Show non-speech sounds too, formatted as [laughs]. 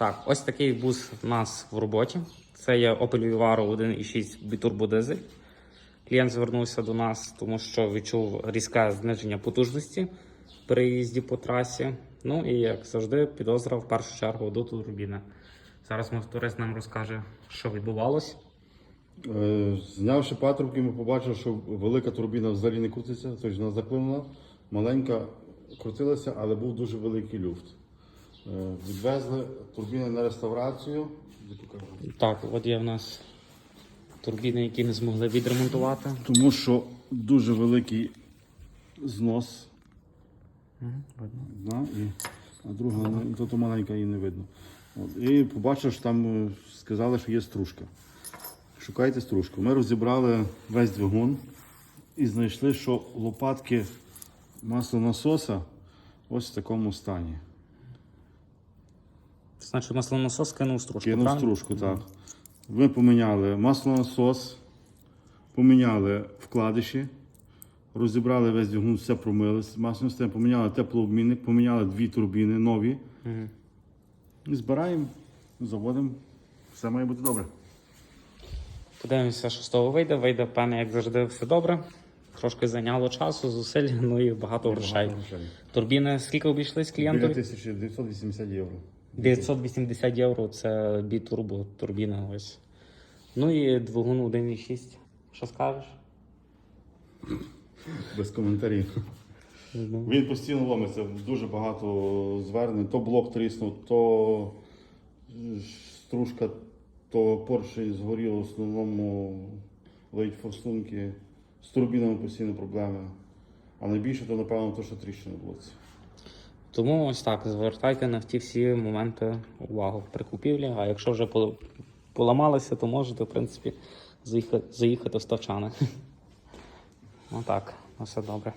Так, ось такий бус у нас в роботі. Це є Opel Vivaro 1.6 бітурбодизель. Клієнт звернувся до нас, тому що відчув різке зниження потужності при їзді по трасі. Ну і як завжди, підозра в першу чергу до турбіни. Зараз моторист нам розкаже, що відбувалось. Е, Знявши патрубки, ми побачили, що велика турбіна взагалі не крутиться, тобто вона заклинена, маленька крутилася, але був дуже великий люфт. Е, Відвезли турбіни на реставрацію. Так, от є в нас турбіни, які не змогли відремонтувати. Тому що дуже великий знос. Одна і, а друга не- то, то маленька і не видно. От, і побачив, що там е, сказали, що є стружка. Шукайте стружку. Ми розібрали весь двигун і знайшли, що лопатки маслонасоса ось в такому стані. Значить, маслонасос кинув стружку. Кинув правильно? стружку, так. Ми поміняли маслонасос, поміняли вкладиші, розібрали весь двигун, все промили системи, поміняли теплообмінник, поміняли дві турбіни нові. І збираємо, заводимо. Все має бути добре. Подивимося, що з того вийде. Вийде, певне, як завжди, все добре. Трошки зайняло часу, зусиль, [laughs] ну і багато грошей. Турбіни скільки обійшлись Біля клієнтові? 1980 євро. 980 євро це бітурбо турбіна. Ось. Ну і двигун 1.6. Що скажеш? Без коментарів. Ну, Він постійно ломиться, дуже багато звернень. То блок тріснув, то стружка, то поршень згорів, в основному ледь форсунки. З турбінами постійно проблеми. А найбільше, то напевно, то, що тріщина в блоці. Тому ось так, звертайте на ті всі моменти увагу при купівлі. А якщо вже поламалося, то можете, в принципі, заїхати, заїхати в ставчани. [laughs] Отак, на все добре.